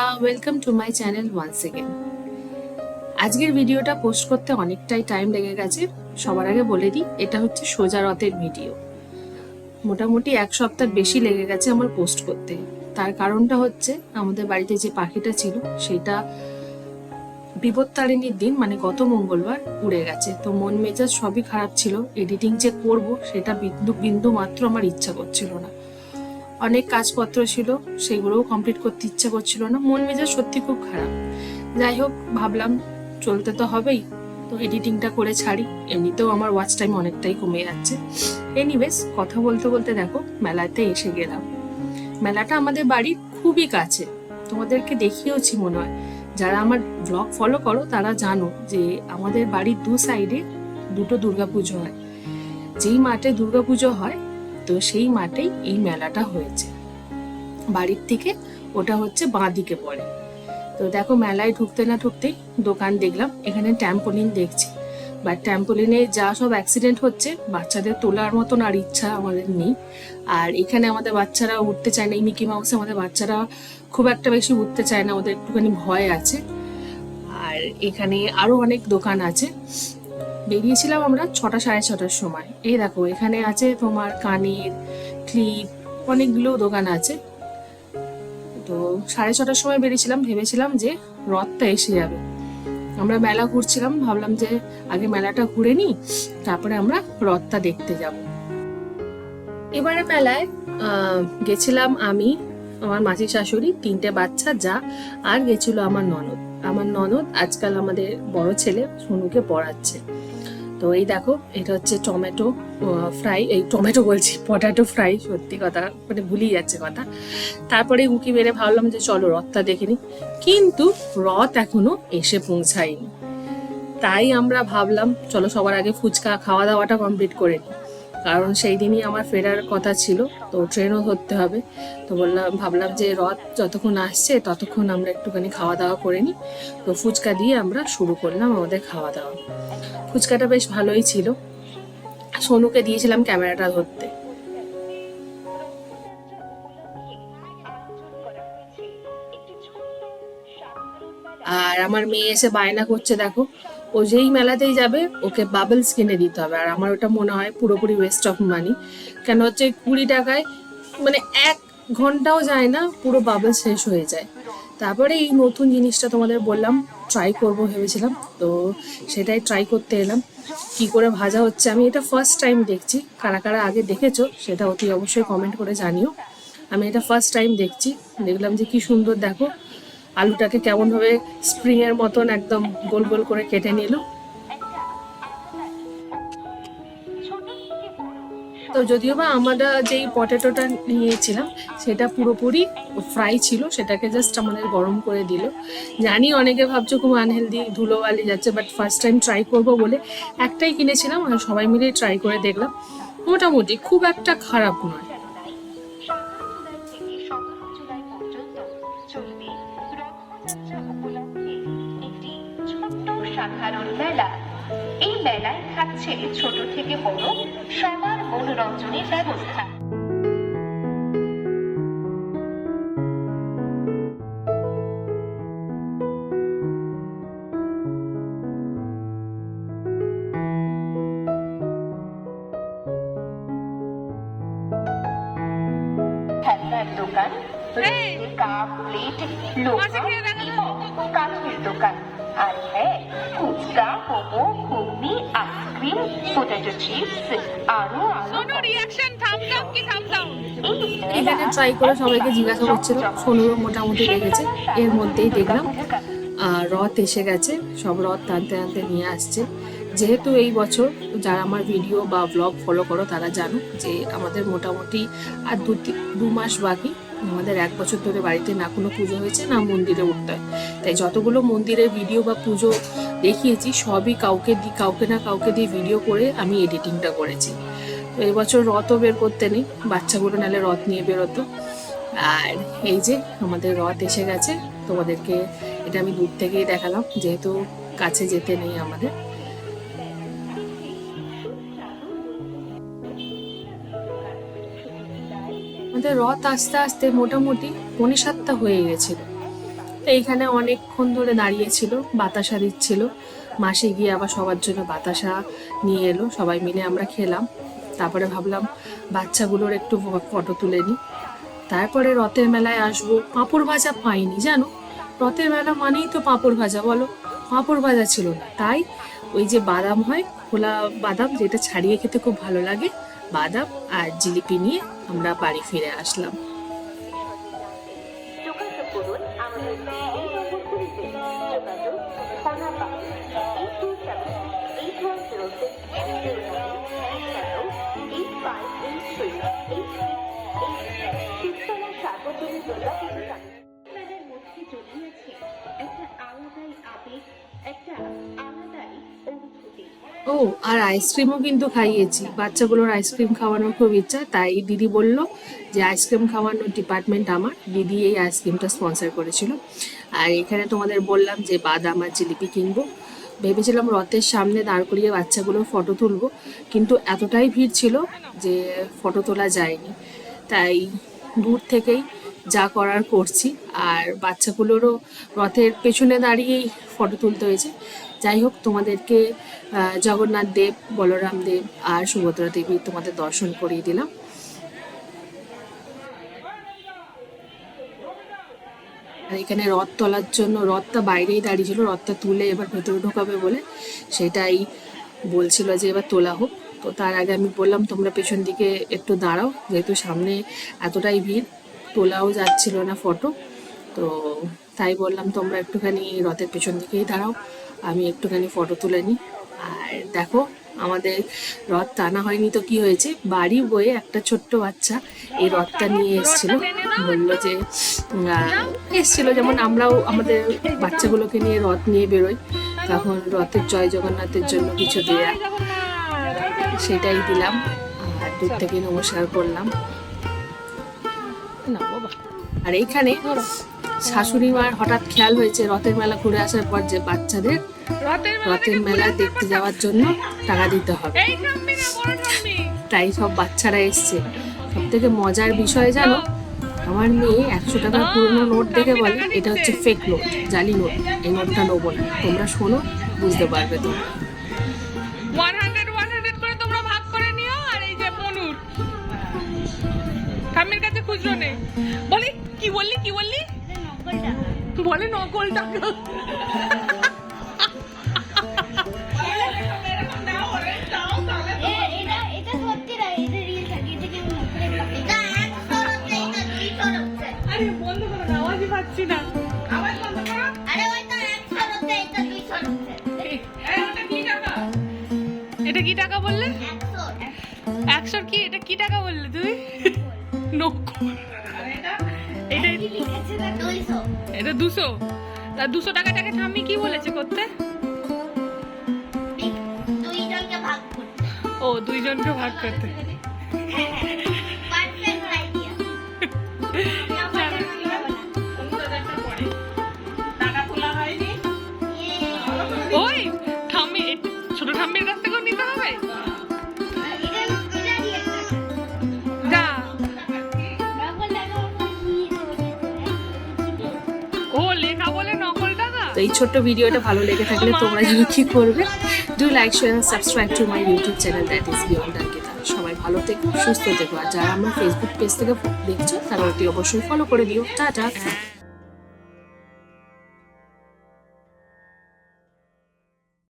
বন্ধুরা welcome to my channel once again আজকের ভিডিওটা পোস্ট করতে অনেকটাই টাইম লেগে গেছে। সবার আগে বলে দিই, এটা হচ্ছে সোজা রথের ভিডিও মোটামুটি এক সপ্তাহ বেশি লেগে গেছে আমার পোস্ট করতে। তার কারণটা হচ্ছে, আমাদের বাড়িতে যে পাখিটা ছিল, সেটা বিপত্তারিণীর দিন মানে গত মঙ্গলবার, উড়ে গেছে। তো মন মেজাজ সবই খারাপ ছিল। এডিটিং যে করব, সেটা বিন্দু বিন্দু মাত্র আমার ইচ্ছা করছিল না। অনেক কাজপত্র ছিল, সেগুলোও কমপ্লিট করতে ইচ্ছা করছিল না। মন মেজাজ সত্যি খুব খারাপ। যাই হোক, ভাবলাম চলতে তো হবেই। তো এডিটিংটা করে ছাড়ি। এমনিতেও আমার ওয়াচ টাইম অনেকটাই কমে যাচ্ছে। এনিওয়েজ কথা বলতে বলতে দেখো, মেলাতে এসে গেলাম। মেলাটা আমাদের বাড়ির খুবই কাছে। তোমাদেরকে দেখিয়েওছি মনে হয়। যারা আমার ব্লগ ফলো করো, তারা জানো যে আমাদের বাড়ির দু সাইডে দুটো দুর্গাপুজো হয়। যেই মাঠে দুর্গাপুজো হয় তো সেই মাঠেই এই মেলাটা হয়েছে। বাড়ির থেকে ওটা হচ্ছে বাঁ দিকে পড়ে। তো দেখো মেলায় ঢুকতে না ঢুকতেই দোকান দেখলাম, এখানে ট্যাম্পোলিন দেখছি। বাট ট্যাম্পোলিনে যা সব অ্যাক্সিডেন্ট হচ্ছে, বাচ্চাদের তোলার মতন আর ইচ্ছা আমাদের নেই। আর এখানে আমাদের বাচ্চারা উঠতে চায় না, এই মিকি মাউসে আমাদের বাচ্চারা খুব একটা বেশি উঠতে চায় না, ওদের একটুখানি ভয় আছে। আর এখানে আরও অনেক দোকান আছে। বেরিয়েছিলাম আমরা ছটা সাড়ে ছটার সময়। এই দেখো, এখানে আছে তোমার কানের, ক্লিপ, অনেকগুলো দোকান আছে। তো সাড়ে ছটার সময় বেরিয়েছিলাম, ভেবেছিলাম যে রথটা এসে যাবে। আমরা মেলা ঘুরছিলাম, ভাবলাম যে আগে মেলাটা ঘুরে নিই, তারপরে আমরা রথটা দেখতে যাব। এবারে মেলায় গেছিলাম আমি, আমার মাসি শাশুড়ি, তিনটে বাচ্চা, যা, আর গেছিল আমার ননদ। আমার ননদ আজকাল আমাদের বড় ছেলে, সোনুকে পড়াচ্ছে। তো এই দেখো, এটা হচ্ছে টমেটো ফ্রাই। এই টমেটো বলছি, পটাটো ফ্রাই, সত্যি কথা মানে ভুলিয়ে যাচ্ছে কথা। তারপরে উঁকি মেরে ভাবলাম যে চলো, রথটা দেখে নিই। কিন্তু রথ এখনও এসে পৌঁছায়নি। তাই আমরা ভাবলাম, চলো সবার আগে ফুচকা খাওয়া দাওয়াটা কমপ্লিট করে নিই। কারণ সেই দিনই আমার ফেরার কথা ছিল, তো ট্রেনও ধরতে হবে। তো বললাম, ভাবলাম যে রথ যতক্ষণ আসছে ততক্ষণ আমরা একটুখানি খাওয়া দাওয়া করে নিই। তো ফুচকা দিয়ে আমরা শুরু করলাম আমাদের খাওয়া দাওয়া ফুচকাটা বেশ ভালোই ছিল। সোনুকে দিয়েছিলাম ক্যামেরাটা ধরতে। আর আমার মেয়ে এসে বায়না করছে, দেখো। ও যেই মেলাতেই যাবে, ওকে বাবলস কিনে দিতে হবে। আর আমার ওটা মনে হয় পুরোপুরি ওয়েস্ট অফ মানি কেন হচ্ছে কুড়ি টাকায় মানে এক ঘন্টাও যায় না, পুরো বাবল শেষ হয়ে যায়। তারপরে এই নতুন জিনিসটা তোমাদের বললাম ট্রাই করব ভেবেছিলাম, তো সেটাই ট্রাই করতে এলাম। কি করে ভাজা হচ্ছে, আমি এটা ফার্স্ট টাইম দেখছি। কারা কারা আগে দেখেছ, সেটা অতি অবশ্যই কমেন্ট করে জানিও। আমি এটা ফার্স্ট টাইম দেখছি, দেখলাম যে কি সুন্দর দেখো। আলুটাকে কেমনভাবে স্প্রিং এর মতন একদম গোল গোল করে কেটে নিল। তো যদিও বা আমরা যেই পটেটোটা নিয়েছিলাম, সেটা পুরোপুরি ফ্রাই ছিল, সেটাকে জাস্ট আমাদের গরম করে দিল। জানি অনেকে ভাবছ খুব আনহেলদি ধুলোবালি যাচ্ছে বাট ফার্স্ট টাইম ট্রাই করব বলে একটাই কিনেছিলাম আর সবাই মিলে ট্রাই করে দেখলাম। মোটামুটি খুব একটা খারাপ নয়। সাধারণ মেলা। এই মেলায় থাকছে ছোট থেকে বড় সবার মনোরঞ্জনের ব্যবস্থা। খেলনার দোকান কাপ প্লেট লোহা এবং কাঠের দোকান। আর হ্যাঁ fuchka momo ghugni ice cream potato chips আরও আরও রিয়াকশন থামস আপ কি থামস ডাউন এখানে ট্রাই করে সবাইকে জিজ্ঞাসা করছিল সোনুরও মোটামুটি লেগেছে এর মধ্যেই দেখলাম। রথ এসে গেছে সব রথ টানতে টানতে নিয়ে আসছে। যেহেতু এই বছর যারা আমার ভিডিও বা ব্লগ ফলো করো, তারা জানো যে আমাদের মোটামুটি আর দু দু মাস বাকি। আমাদের এক বছর ধরে বাড়িতে না কোনো পুজো হয়েছে, না মন্দিরে উঠতে হয়। তাই যতগুলো মন্দিরের ভিডিও বা পুজো দেখিয়েছি, সবই কাউকে দি কাউকে না কাউকে দিয়ে ভিডিও করে আমি এডিটিংটা করেছি। তো এবছর রথও বের করতে নেই, বাচ্চাগুলো নাহলে রথ নিয়ে বেরোতো। আর এই যে আমাদের রথ এসে গেছে, তোমাদেরকে এটা আমি দূর থেকেই দেখালাম, যেহেতু কাছে যেতে নেই আমাদের। আমাদের রথ আস্তে আস্তে মোটামুটি পৌনে সাতটা হয়ে গেছিল। এইখানে অনেকক্ষণ ধরে দাঁড়িয়েছিল, বাতাসা দিচ্ছিল। মাসে গিয়ে আবার সবার জন্য বাতাসা নিয়ে এলো, সবাই মিলে আমরা খেলাম। তারপরে ভাবলাম, বাচ্চাগুলোর একটু ফটো তুলে নিই। তারপরে রথের মেলায় আসব। পাঁপড় ভাজা পাইনি, জানো? রথের মেলা মানেই তো পাঁপড় ভাজা, বলো? পাঁপড় ভাজা ছিল না। তাই ওই যে বাদাম হয় খোলা বাদাম যেটা ছাড়িয়ে খেতে খুব ভালো লাগে বাদাম আর জিলিপি নিয়ে আমরা বাড়ি ফিরে আসলাম। একটা আলাদাই আবেগ একটা ও, আর আইসক্রিমও কিন্তু খাইয়েছি। বাচ্চাগুলোর আইসক্রিম খাওয়ানোর খুব ইচ্ছা, তাই দিদি বলল যে আইসক্রিম খাওয়ানোর ডিপার্টমেন্ট আমার। দিদি এই আইসক্রিমটা স্পন্সর করেছিল। আর এখানে তোমাদের বললাম যে বাদাম আর জিলিপি কিনবো। ভেবেছিলাম রথের সামনে দাঁড় করিয়ে বাচ্চাগুলোর ফটো তুলবো, কিন্তু এতটাই ভিড় ছিল যে ফটো তোলা যায়নি। তাই দূর থেকেই যা করার করছি। আর বাচ্চাগুলোরও রথের পেছনে দাঁড়িয়েই ফটো তুলতে হয়েছে। যাই হোক, তোমাদেরকে জগন্নাথ দেব, বলরাম দেব আর সুভদ্রা দেবী তোমাদের দর্শন করিয়ে দিলাম। আর এখানে রথ তোলার জন্য, রথটা বাইরেই দাঁড়িয়ে ছিল রথটা তুলে এবার ভেতরে ঢোকাবে বলে সেটাই বলছিল যে এবার তোলা হোক। তো তার আগে আমি বললাম, তোমরা পেছন দিকে একটু দাঁড়াও, যেহেতু সামনে এতটাই ভিড়। তোলাও যাচ্ছিল না ফটো। তো তাই বললাম, তোমরা একটুখানি রথের পেছন দিকেই দাঁড়াও, আমি একটুখানি ফটো তুলে নিই। আর দেখো, আমাদের রথ টানা হয়নি তো কি হয়েছে? বাড়ি বয়ে একটা ছোট্ট বাচ্চা এই রথটা নিয়ে এসেছিল। বলল যে এসেছিল যেমন আমরাও আমাদের বাচ্চাগুলোকে নিয়ে রথ নিয়ে বেরোই। তখন রথের জয় জগন্নাথের জন্য কিছু দেয়া, সেটাই দিলাম। আর দূর থেকে নমস্কার করলাম। না বাবা। আর এইখানে শাশুড়ি মার হঠাৎ খেয়াল হয়েছে রথের মেলা ঘুরে আসার পর যে বাচ্চাদের রথের মেলা দেখতে যাওয়ার জন্য টাকা দিতে হবে। তাই সব বাচ্চারা এসছে। সব থেকে মজার বিষয় জানো আমার মেয়ে একশো টাকার পুরনো নোট দেখে বলে এটা হচ্ছে ফেক নোট জালি নোট এই নোটটা নেব না। তোমরা শোনো বুঝতে পারবে তোমরা। বলি কি বললি কি বললি? বলে নকল টাকা না এটা পাচ্ছি না আওয়াজ বন্ধ করো আরে ওই তো হচ্ছে হচ্ছে কি টাকা এটা কি টাকা বললে? একশো। একশোর কি? এটা কি টাকা বললে তুই? নকল। এটা দুশো। তা দুশো টাকাটাকে ঠাম্মি কি বলেছে করতে? করতে। ও দুইজনকে ভাগ করতে। ছোট্ট ভিডিওটা ভালো লেগে থাকলে তোমরা যদি কি করবে? Do like share subscribe to my YouTube channel that is beyond Ankita সবাই ভালো থেকো, সুস্থ থেকো। আর যারা আমার ফেসবুক পেজ থেকে দেখছ, তারা অতি অবশ্যই ফলো করে দিও। টাটা।